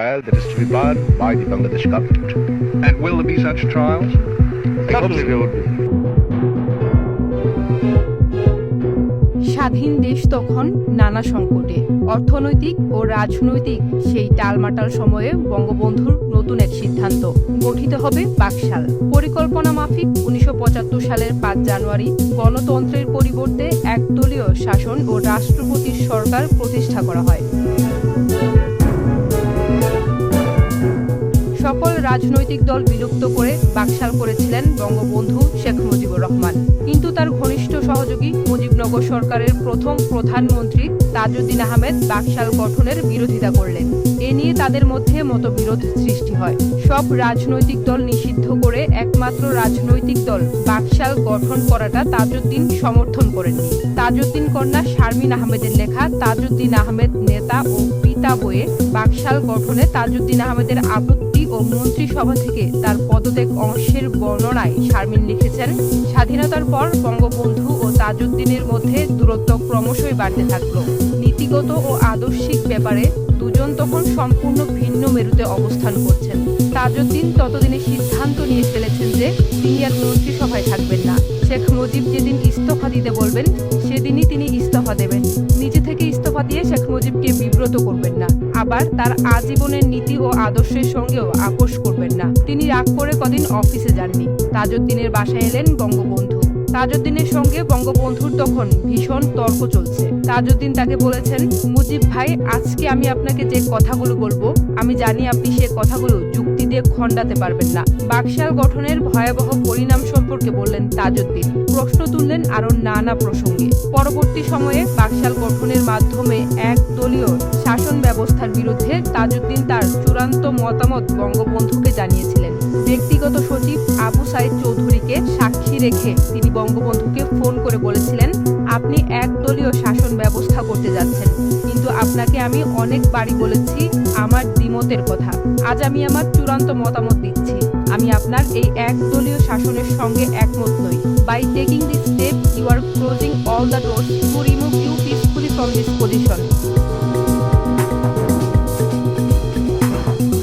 trial that is to be run by the Bangladesh government. And will there be such trials? Certainly there would be. স্বাধীন দেশ তখন নানা সংকটে অর্থনৈতিক ও রাজনৈতিক সেই টালমাটাল সময়ে বঙ্গবন্ধুর নতুন এক সিদ্ধান্ত গঠিত হবে বাকশাল পরিকল্পনা মাফিক উনিশশো পঁচাত্তর সালের পাঁচ জানুয়ারি গণতন্ত্রের পরিবর্তে একদলীয় শাসন ও রাষ্ট্রপতির সরকার প্রতিষ্ঠা করা হয় সকল রাজনৈতিক দল বিলুপ্ত করে বাকশাল করেছিলেন বঙ্গবন্ধু শেখ মুজিবুর রহমান। কিন্তু তার ঘনিষ্ঠ সহযোগী মুজিবনগর সরকারের প্রথম প্রধানমন্ত্রী তাজউদ্দিন আহমেদ বাকশাল গঠনের বিরোধিতা করলেন। এ নিয়ে তাদের মধ্যে মতবিরোধ সৃষ্টি হয়। সব রাজনৈতিক দল নিষিদ্ধ করে একমাত্র রাজনৈতিক দল বাকশাল গঠন করাটা তাজউদ্দিন সমর্থন করেননি। তাজউদ্দিন কন্যা শারমিন আহমেদের লেখা তাজউদ্দিন আহমেদ নেতা ও পিতা বইয়ে বাকশাল গঠনে তাজউদ্দিন আহমেদের আপত্তি ও মন্ত্রিসভা থেকে তার পদত্যাগ অংশের বর্ণনায় শারমিন লিখেছেন, স্বাধীনতার পর বঙ্গবন্ধু ও তাজউদ্দিনের মধ্যে দূরত্ব ক্রমশই বাড়তে থাকল। নীতিগত ও আদর্শিক ব্যাপারে দুজন তখন সম্পূর্ণ ভিন্ন মেরুতে অবস্থান করছেন। তাজউদ্দিন ততদিনে সিদ্ধান্ত নিয়ে ফেলেছেন যে তিনি আর মন্ত্রিসভায় থাকবেন না। শেখ মুজিব যেদিন ইস্তফা দিতে বলবেন, সেদিনই তিনি ইস্তফা দেবেন। নিজে থেকে ইস্তফা দিয়ে শেখ মুজিবকে বিব্রত করবেন না। আবার তার আজীবনের নীতি ও আদর্শের সঙ্গেও আপোষ করবেন না। তিনি রাগ করে কদিন অফিসে যাননি। তাজউদ্দিনের বাসায় এলেন বঙ্গবন্ধু। তাজউদ্দিনের সঙ্গে বঙ্গবন্ধুর তখন ভীষণ তর্ক চলছে। তাজউদ্দিন তাকে বলেছেন, মুজিব ভাই, আজকে আমি আপনাকে যে কথাগুলো বলব, আমি জানি আপনি সে কথাগুলো যুক্তি দিয়ে খণ্ডাতে পারবেন না। বাকশাল গঠনের ভয়াবহ পরিণাম সম্পর্কে বললেন তাজউদ্দিন। প্রশ্ন আরও নানা প্রসঙ্গে। পরবর্তী সময়ে বাকশাল গঠনের মাধ্যমে এক দলীয় শাসন ব্যবস্থার বিরুদ্ধে তাজউদ্দিন তার চূড়ান্ত মতামত বঙ্গবন্ধুকে জানিয়েছিলেন। ব্যক্তিগত সচিব আবু সাইদ চৌধুরীকে সাক্ষী রেখে তিনি বঙ্গবন্ধুকে ফোন করে বলেছিলেন, আপনি একদলীয় শাসন ব্যবস্থা করতে যাচ্ছেন। কিন্তু আপনাকে আমি অনেকবারই বলেছি, আমার দ্বিমতের কথা। আজ আমি আমার চূড়ান্ত মতামত দিচ্ছি। আমি আপনার এই এক দলীয় শাসনের সঙ্গে একমত নই। By taking this step you are closing all the door to remove you peacefully from this position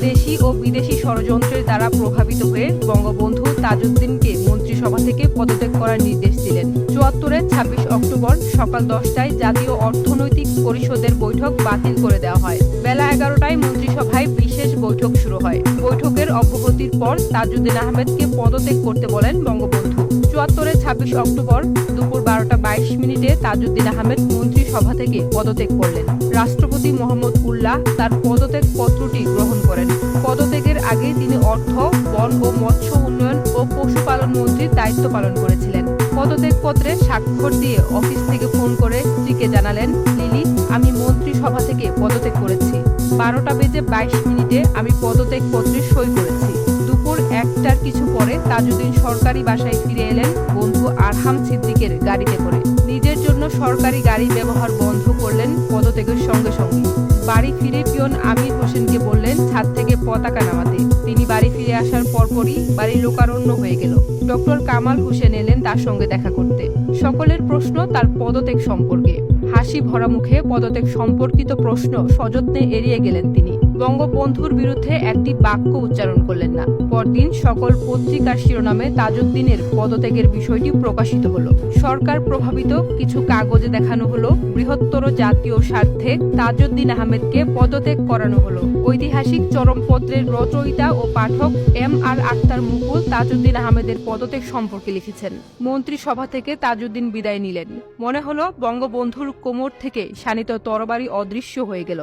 দেশি ও বিদেশি ষড়যন্ত্রের দ্বারা প্রভাবিত হয়ে বঙ্গবন্ধু তাজউদ্দিনকে মন্ত্রিসভা থেকে পদত্যাগ করার নির্দেশ দিলেন। চুয়াত্তরের ছাব্বিশ অক্টোবর সকাল দশটায় জাতীয় অর্থনৈতিক পরিষদের বৈঠক বাতিল করে দেওয়া হয়। বেলা এগারোটায় মন্ত্রিসভায় বিশেষ বৈঠক শুরু হয়। বৈঠকের অব্যাহতির পর তাজউদ্দিন আহমেদকে পদত্যাগ করতে বলেন বঙ্গবন্ধু। চুয়াত্তরের ছাব্বিশ অক্টোবর দুপুর বারোটা বাইশ মিনিটে তাজউদ্দিন আহমেদ মন্ত্রিসভা থেকে পদত্যাগ করলেন। রাষ্ট্রপতি মোহাম্মদ উল্লাহ তার পদত্যাগ পত্রটি গ্রহণ করেন। পদত্যাগের আগে তিনি অর্থ, বন ও মৎস্য উন্নয়ন ও পশুপালন মন্ত্রীর দায়িত্ব পালন করেছিলেন পদত্যাগপত্রে স্বাক্ষর দিয়ে অফিস থেকে ফোন করে স্ত্রীকে জানালেন, লিলি, আমি মন্ত্রিসভা থেকে পদত্যাগ করেছি। বারোটা বেজে বাইশ মিনিটে আমি পদত্যাগপত্রে সই করেছি। দুপুর একটার কিছু পরে তাজউদ্দিন সরকারি বাসায় ফিরে এলেন বন্ধু আরহাম সিদ্দিকের গাড়িতে করে। নিজের জন্য সরকারি গাড়ি ব্যবহার বন্ধ করলেন পদত্যাগের সঙ্গে সঙ্গে। বাড়ি ফিরে পিয়ন আমির হোসেনকে বললেন, ছাদ থেকে পতাকা নামাতে। তিনি বাড়ি ফিরে আসার পরপরই বাড়ি লোকারণ্য হয়ে গেল। ডক্টর কামাল হোসেন এলেন তার সঙ্গে দেখা করতে। সকলের প্রশ্ন তার পদত্যাগ সম্পর্কে। হাসি ভরা মুখে পদত্যাগ সম্পর্কিত প্রশ্ন সযত্নে এড়িয়ে গেলেন তিনি। বঙ্গবন্ধুর বিরুদ্ধে একটি বাক্য উচ্চারণ করলেন না। পরদিন সকল পত্রিকার শিরোনামে তাজউদ্দিনের পদত্যাগের বিষয়টি প্রকাশিত হলো। সরকার প্রভাবিত কিছু কাগজে দেখানো হলো। বৃহত্তর জাতীয় স্বার্থে তাজউদ্দিন আহমেদকে পদত্যাগ করানো হলো। ঐতিহাসিক চরমপত্রের রচয়িতা ও পাঠক এম আর আক্তার মুকুল তাজউদ্দিন আহমেদের পদত্যাগ সম্পর্কে লিখেছেন। মন্ত্রিসভা থেকে তাজউদ্দিন বিদায় নিলেন। মনে হলো বঙ্গবন্ধুর কোমর থেকে শানিত তরবারি অদৃশ্য হয়ে গেল।